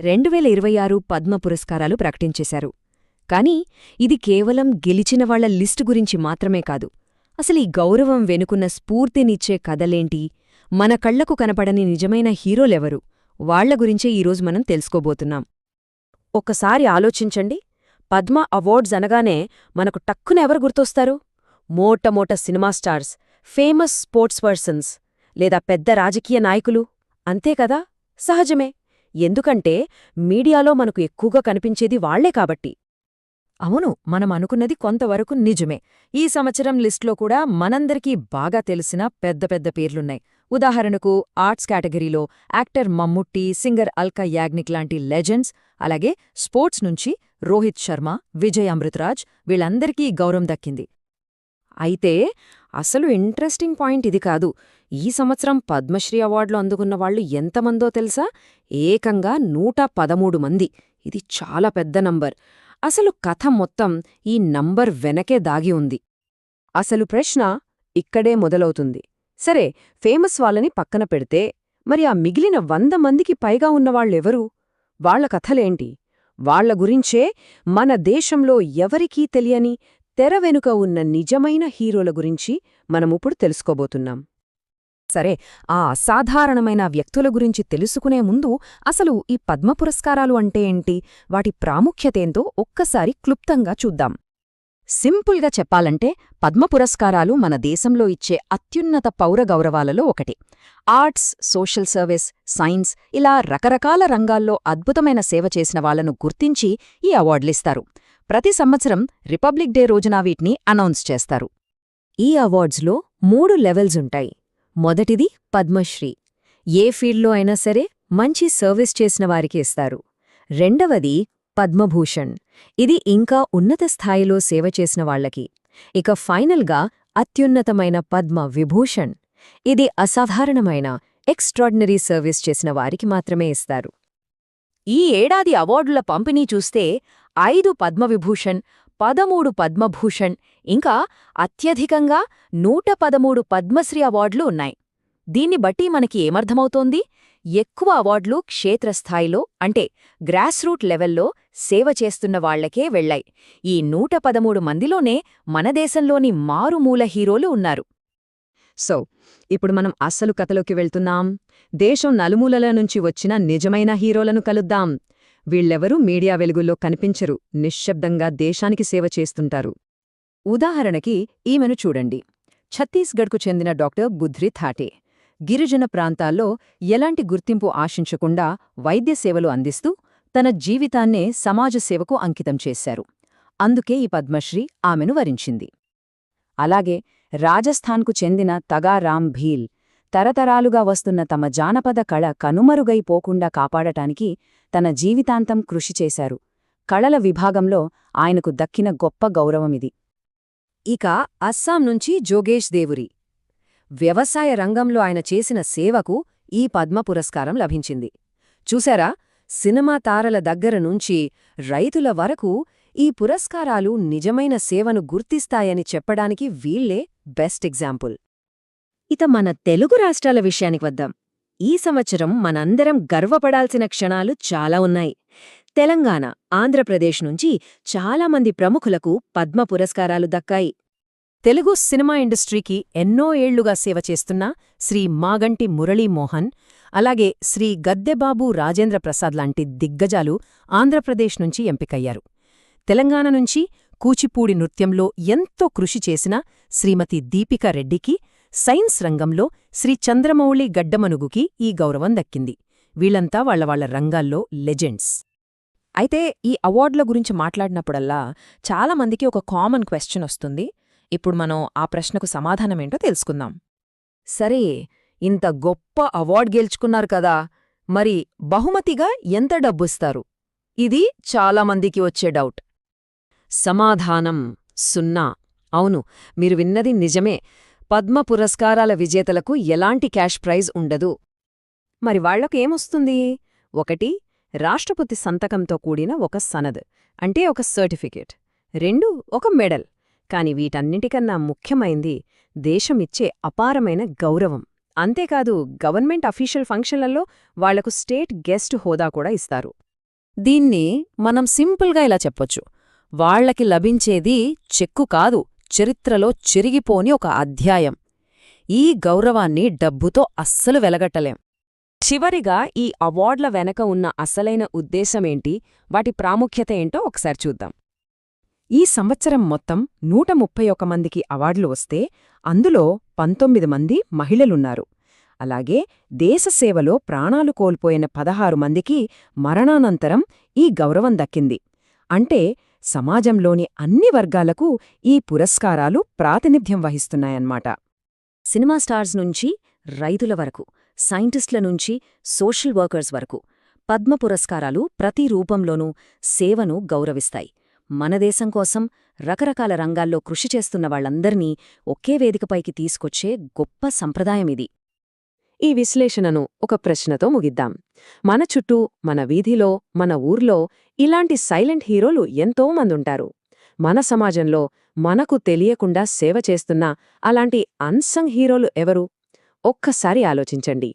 రెండువేల ఇరవై ఆరు పద్మ పురస్కారాలు ప్రకటించేశారు. కానీ ఇది కేవలం గెలిచిన వాళ్ళ లిస్టు గురించి మాత్రమే కాదు. అసలు ఈ గౌరవం వెనుకున్న స్ఫూర్తినిచ్చే కథలేంటి? మన కళ్ళకు కనపడని నిజమైన హీరోలెవరు? వాళ్ళ గురించే ఈరోజు మనం తెలుసుకోబోతున్నాం. ఒక్కసారి ఆలోచించండి. పద్మ అవార్డ్స్ అనగానే మనకు టక్కున ఎవరు గుర్తొస్తారు? మోటమోట cinema stars famous sports persons లేదా పెద్ద రాజకీయ నాయకులు? అంతేకదా సహజమే. ఎందుకంటే మీడియాలో మనకు ఎక్కువగా కనిపించేది వాళ్ళే కాబట్టి. అవును మనం అనుకున్నది కొంతవరకు నిజమే. ఈ సంవత్సరం లిస్ట్లో కూడా మనందరికీ బాగా తెలిసిన పెద్ద పెద్ద పేర్లున్నాయి. ఉదాహరణకు ఆర్ట్స్ కేటగిరీలో యాక్టర్ మమ్ముట్టి సింగర్ అల్కా యాగ్నిక్ లాంటి లెజెండ్స్ అలాగే స్పోర్ట్స్ నుంచి రోహిత్ శర్మ విజయ్ అమృతరాజ్ వీళ్ళందరికీ గౌరవం దక్కింది. అయితే అసలు ఇంట్రెస్టింగ్ పాయింట్ ఇది కాదు. ఈ సంవత్సరం పద్మశ్రీ అవార్డులు అందుకున్న వాళ్ళు ఎంతమందో తెలుసా? ఏకంగా నూట పదమూడు మంది. ఇది చాలా పెద్ద నంబర్. అసలు కథ మొత్తం ఈ నంబర్ వెనకే దాగి ఉంది. అసలు ప్రశ్న ఇక్కడే మొదలవుతుంది. సరే ఫేమస్ వాళ్ళని పక్కన పెడితే మరి ఆ మిగిలిన వంద మందికి పైగా ఉన్నవాళ్ళెవరు? వాళ్ళ కథలేంటి? వాళ్ళ గురించే మన దేశంలో ఎవరికీ తెలియని తెర వెనుక ఉన్న నిజమైన హీరోల గురించి మనముప్పుడు తెలుసుకోబోతున్నాం. సరే ఆ అసాధారణమైన వ్యక్తుల గురించి తెలుసుకునే ముందు అసలు ఈ పద్మ పురస్కారాలు అంటే ఏంటి? వాటి ప్రాముఖ్యతేంతో ఒక్కసారి క్లుప్తంగా చూద్దాం. సింపుల్గా చెప్పాలంటే పద్మ పురస్కారాలు మన దేశంలో ఇచ్చే అత్యున్నత పౌర గౌరవాలలో ఒకటి. ఆర్ట్స్ సోషల్ సర్వీస్ సైన్స్ ఇలా రకరకాల రంగాల్లో అద్భుతమైన సేవ చేసిన వాళ్ళను గుర్తించి ఈ అవార్డులిస్తారు. ప్రతి సంవత్సరం రిపబ్లిక్ డే రోజున వీటిని అనౌన్స్ చేస్తారు. ఈ అవార్డ్స్లో మూడు లెవెల్స్ ఉంటాయి. మొదటిది పద్మశ్రీ. ఏ ఫీల్డ్లో అయినా సరే మంచి సర్వీస్ చేసిన వారికి ఇస్తారు. రెండవది పద్మభూషణ్. ఇది ఇంకా ఉన్నత స్థాయిలో సేవ చేసిన వాళ్ళకి ఇక ఫైనల్గా అత్యున్నతమైన పద్మ విభూషణ్. ఇది అసాధారణమైన ఎక్స్ట్రాడినరీ సర్వీస్ చేసిన వారికి మాత్రమే ఇస్తారు. ఈ ఏడాది అవార్డుల పంపిణీ చూస్తే ఐదు పద్మవిభూషణ్ పదమూడు పద్మభూషణ్ ఇంకా అత్యధికంగా నూట పదమూడు పద్మశ్రీ అవార్డులు ఉన్నాయి. దీన్ని బట్టి మనకి ఏమర్థమవుతోంది? ఎక్కువ అవార్డులు క్షేత్రస్థాయిలో అంటే గ్రాస్ రూట్ లెవెల్లో సేవ చేస్తున్న వాళ్ళకే వెళ్ళాయి ఈ నూట పదమూడు మందిలోనే మన దేశంలోని మారుమూల హీరోలు ఉన్నారు. సో ఇప్పుడు మనం అస్సలు కథలోకి వెళ్తున్నాం. దేశం నలుమూలల నుంచి వచ్చిన నిజమైన హీరోలను కలుద్దాం. వీళ్ళెవరూ మీడియా వెలుగుల్లో కనిపించరు నిశ్శబ్దంగా దేశానికి సేవ చేస్తుంటారు. ఉదాహరణకి ఈమెను చూడండి. ఛత్తీస్గఢ్కు చెందిన డాక్టర్ బుధ్రి థాటే. గిరిజన ప్రాంతాల్లో ఎలాంటి గుర్తింపు ఆశించకుండా వైద్య సేవలు అందిస్తూ తన జీవితాన్నే సమాజ సేవకు అంకితం చేశారు. అందుకే ఈ పద్మశ్రీ ఆమెను వరించింది. అలాగే రాజస్థాన్కు చెందిన తగారామ్ భీల్ తరతరాలుగా వస్తున్న తమ జానపద కళ కనుమరుగైపోకుండా కాపాడటానికి తన జీవితాంతం కృషి చేశారు. కళల విభాగంలో ఆయనకు దక్కిన గొప్ప గౌరవమిది. ఇక అస్సాం నుంచి జోగేష్ దేవురి. వ్యవసాయ రంగంలో ఆయన చేసిన సేవకు ఈ పద్మ పురస్కారం లభించింది. చూశారా? సినిమా తారల దగ్గర నుంచి రైతుల వరకు ఈ పురస్కారాలు నిజమైన సేవను గుర్తిస్తాయని చెప్పడానికి వీళ్ళే బెస్ట్ ఎగ్జాంపుల్. ఇత మన తెలుగు రాష్ట్రాల విషయానికి వద్దాం. ఈ సంవత్సరం మనందరం గర్వపడాల్సిన క్షణాలు చాలా ఉన్నాయి. తెలంగాణ ఆంధ్రప్రదేశ్ నుంచి చాలామంది ప్రముఖులకు పద్మ పురస్కారాలు దక్కాయి. తెలుగు సినిమా ఇండస్ట్రీకి ఎన్నో ఏళ్ళుగా సేవ చేస్తున్న శ్రీ మాగంటి మురళీమోహన్ అలాగే శ్రీ గద్దెబాబు రాజేంద్ర ప్రసాద్ లాంటి దిగ్గజాలు ఆంధ్రప్రదేశ్ నుంచి ఎంపికయ్యారు. తెలంగాణ నుంచి కూచిపూడి నృత్యంలో ఎంతో కృషి చేసిన శ్రీమతి దీపికా రెడ్డికి సైన్స్ రంగంలో శ్రీ చంద్రమౌళి గడ్డమనుగుకి ఈ గౌరవం దక్కింది. వీళ్ళంతా వాళ్ళ వాళ్ళ రంగాల్లో లెజెండ్స్. అయితే ఈ అవార్డుల గురించి మాట్లాడినప్పుడల్లా చాలామందికి ఒక కామన్ క్వశ్చన్ వస్తుంది. ఇప్పుడు మనం ఆ ప్రశ్నకు సమాధానమేంటో తెలుసుకుందాం. సరే ఇంత గొప్ప అవార్డ్ గెలుచుకున్నారు కదా మరి బహుమతిగా ఎంత డబ్బుస్తారు? ఇది చాలామందికి వచ్చే డౌట్. సమాధానం సున్నా. అవును మీరు విన్నది నిజమే. పద్మ పురస్కారాల విజేతలకు ఎలాంటి క్యాష్ ప్రైజ్ ఉండదు. మరి వాళ్ళకు ఏమొస్తుంది? ఒకటి రాష్ట్రపతి సంతకంతో కూడిన ఒక సనద్ అంటే ఒక సర్టిఫికేట్. రెండు ఒక మెడల్. కాని వీటన్నింటికన్నా ముఖ్యమైంది దేశమిచ్చే అపారమైన గౌరవం. అంతేకాదు గవర్నమెంట్ అఫీషియల్ ఫంక్షన్లలో వాళ్ళకు స్టేట్ గెస్ట్ హోదా కూడా ఇస్తారు. దీన్ని మనం సింపుల్గా ఇలా చెప్పొచ్చు. వాళ్ళకి లభించేది చెక్కు కాదు చరిత్రలో చెరిగిపోని ఒక అధ్యాయం. ఈ గౌరవాన్ని డబ్బుతో అస్సలు వెలగట్టలేం. చివరిగా ఈ అవార్డుల వెనక ఉన్న అసలైన ఉద్దేశమేంటి? వాటి ప్రాముఖ్యత ఏంటో ఒకసారి చూద్దాం. ఈ సంవత్సరం మొత్తం నూట ముప్పై ఒక మందికి అవార్డులు వస్తే అందులో పంతొమ్మిది మంది మహిళలున్నారు. అలాగే దేశసేవలో ప్రాణాలు కోల్పోయిన పదహారు మందికి మరణానంతరం ఈ గౌరవం దక్కింది. అంటే సమాజంలోని అన్ని వర్గాలకు ఈ పురస్కారాలు ప్రాతినిధ్యం వహిస్తున్నాయన్నమాట. సినిమా స్టార్స్ నుంచి రైతుల వరకు సైంటిస్టుల నుంచి సోషల్ వర్కర్స్ వరకు పద్మ పురస్కారాలు ప్రతి రూపంలోనూ సేవను గౌరవిస్తాయి. మన దేశం కోసం రకరకాల రంగాల్లో కృషి చేస్తున్న వాళ్ళందర్నీ ఒకే వేదికపైకి తీసుకొచ్చే గొప్ప సంప్రదాయమిది. ఈ విశ్లేషణను ఒక ప్రశ్నతో ముగిద్దాం. మన చుట్టూ మన వీధిలో మన ఊర్లో ఇలాంటి సైలెంట్ హీరోలు ఎంతో మందుంటారు. మన సమాజంలో మనకు తెలియకుండా సేవ చేస్తున్న అలాంటి అన్సంగ్ హీరోలు ఎవరు? ఒక్కసారి ఆలోచించండి.